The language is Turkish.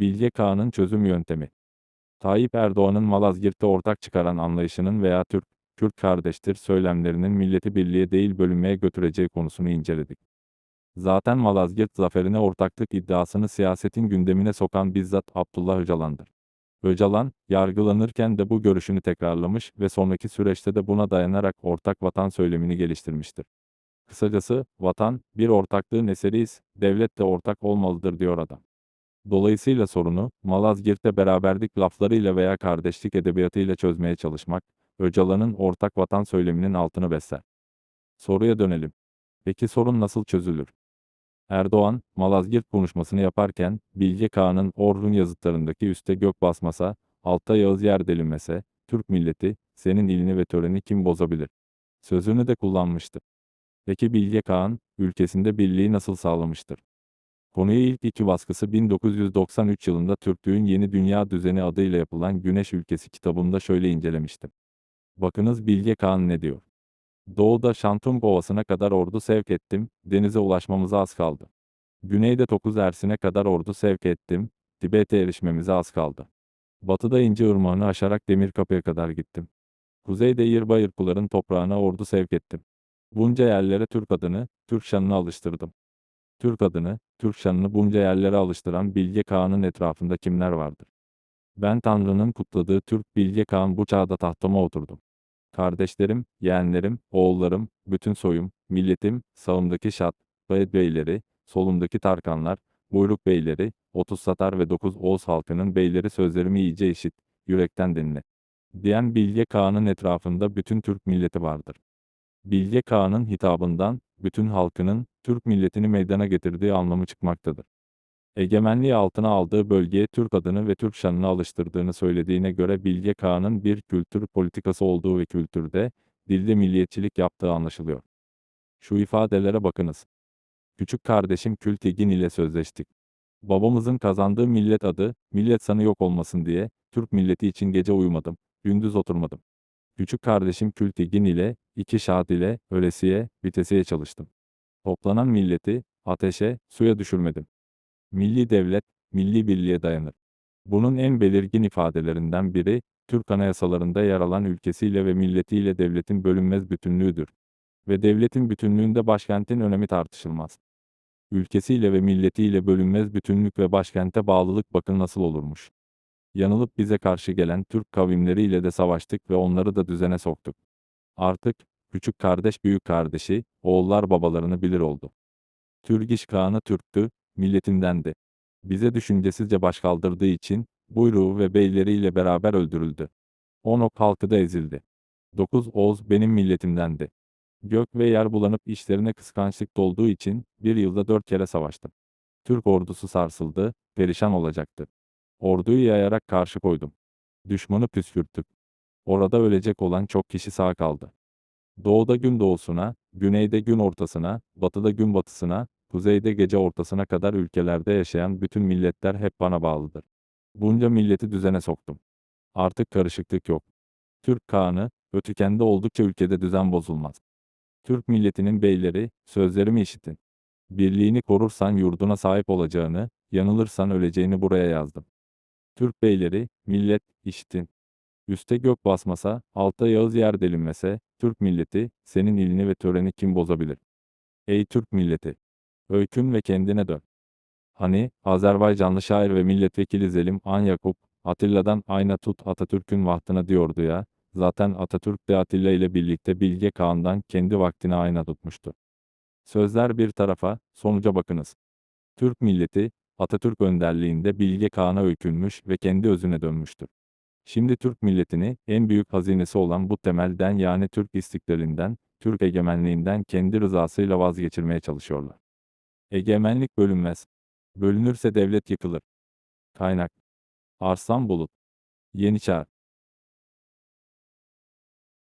Bilge Kağan'ın çözüm yöntemi. Tayyip Erdoğan'ın Malazgirt'te ortak çıkaran anlayışının veya Türk, Kürt kardeştir söylemlerinin milleti birliğe değil bölünmeye götüreceği konusunu inceledik. Zaten Malazgirt zaferine ortaklık iddiasını siyasetin gündemine sokan bizzat Abdullah Öcalan'dır. Öcalan, yargılanırken de bu görüşünü tekrarlamış ve sonraki süreçte de buna dayanarak ortak vatan söylemini geliştirmiştir. Kısacası, vatan, bir ortaklığın eseriyiz, devlet de ortak olmalıdır diyor adam. Dolayısıyla sorunu, Malazgirt'te beraberlik laflarıyla veya kardeşlik edebiyatıyla çözmeye çalışmak, Öcalan'ın ortak vatan söyleminin altını besler. Soruya dönelim. Peki sorun nasıl çözülür? Erdoğan, Malazgirt konuşmasını yaparken, Bilge Kağan'ın Orhun yazıtlarındaki üste gök basmasa, altta Yağız yer delinmese, Türk milleti, senin ilini ve töreni kim bozabilir? Sözünü de kullanmıştı. Peki Bilge Kağan, ülkesinde birliği nasıl sağlamıştır? Konuyu ilk iki baskısı 1993 yılında Türklüğün Yeni Dünya Düzeni adıyla yapılan Güneş Ülkesi kitabında şöyle incelemiştim. Bakınız Bilge Kağan ne diyor? Doğuda Şantung Ovası'na kadar ordu sevk ettim, denize ulaşmamıza az kaldı. Güneyde Tokuz Ersin'e kadar ordu sevk ettim, Tibet'e erişmemize az kaldı. Batıda İnce Irmağı'nı aşarak Demirkapı'ya kadar gittim. Kuzeyde Yırbayırkuların toprağına ordu sevk ettim. Bunca yerlere Türk adını, Türk şanını alıştırdım. Türk adını, Türk şanını bunca yerlere alıştıran Bilge Kağan'ın etrafında kimler vardır? Ben Tanrı'nın kutladığı Türk Bilge Kağan bu çağda tahtama oturdum. Kardeşlerim, yeğenlerim, oğullarım, bütün soyum, milletim, sağımdaki Şat, Bayet beyleri, solumdaki Tarkanlar, buyruk beyleri, 30 Satar ve 9 Oğuz halkının beyleri sözlerimi iyice işit, yürekten dinle. Diyen Bilge Kağan'ın etrafında bütün Türk milleti vardır. Bilge Kağan'ın hitabından, bütün halkının, Türk milletini meydana getirdiği anlamı çıkmaktadır. Egemenliği altına aldığı bölgeye Türk adını ve Türk şanını alıştırdığını söylediğine göre Bilge Kağan'ın bir kültür politikası olduğu ve kültürde, dilde milliyetçilik yaptığı anlaşılıyor. Şu ifadelere bakınız. Küçük kardeşim Kültigin ile sözleştik. Babamızın kazandığı millet adı, millet sanı yok olmasın diye, Türk milleti için gece uyumadım, gündüz oturmadım. Küçük kardeşim Kültigin ile, iki şahat ile, ölesiye, vitesiye çalıştım. Toplanan milleti, ateşe, suya düşürmedim. Milli devlet, milli birliğe dayanır. Bunun en belirgin ifadelerinden biri, Türk anayasalarında yer alan ülkesiyle ve milletiyle devletin bölünmez bütünlüğüdür. Ve devletin bütünlüğünde başkentin önemi tartışılmaz. Ülkesiyle ve milletiyle bölünmez bütünlük ve başkente bağlılık bakın nasıl olurmuş. Yanılıp bize karşı gelen Türk kavimleriyle de savaştık ve onları da düzene soktuk. Artık, küçük kardeş büyük kardeşi, oğullar babalarını bilir oldu. Türgiş Kağan'ı Türktü, milletindendi. Bize düşüncesizce baş kaldırdığı için, buyruğu ve beyleriyle beraber öldürüldü. Onok halkı da ezildi. Dokuz Oğuz benim milletimdendi. Gök ve yer bulanıp işlerine kıskançlık dolduğu için, bir yılda dört kere savaştım. Türk ordusu sarsıldı, perişan olacaktı. Orduyu yayarak karşı koydum. Düşmanı püskürttük. Orada ölecek olan çok kişi sağ kaldı. Doğuda gün doğusuna, güneyde gün ortasına, batıda gün batısına, kuzeyde gece ortasına kadar ülkelerde yaşayan bütün milletler hep bana bağlıdır. Bunca milleti düzene soktum. Artık karışıklık yok. Türk Kağan'ı, ötükende oldukça ülkede düzen bozulmaz. Türk milletinin beyleri, sözlerimi işitin. Birliğini korursan yurduna sahip olacağını, yanılırsan öleceğini buraya yazdım. Türk beyleri, millet, işitin. Üste gök basmasa, altta Yağız yer delinmese, Türk milleti, senin ilini ve töreni kim bozabilir? Ey Türk milleti! Öykün ve kendine dön. Hani, Azerbaycanlı şair ve milletvekili Zelim An Yakup, Atilla'dan ayna tut Atatürk'ün vahtına diyordu ya, zaten Atatürk de Atilla ile birlikte Bilge Kağan'dan kendi vaktine ayna tutmuştu. Sözler bir tarafa, sonuca bakınız. Türk milleti, Atatürk önderliğinde Bilge Kağan'a öykünmüş ve kendi özüne dönmüştür. Şimdi Türk milletini, en büyük hazinesi olan bu temelden yani Türk istiklalinden, Türk egemenliğinden kendi rızasıyla vazgeçirmeye çalışıyorlar. Egemenlik bölünmez. Bölünürse devlet yıkılır. Kaynak Arslan Bulut Yeni Çağ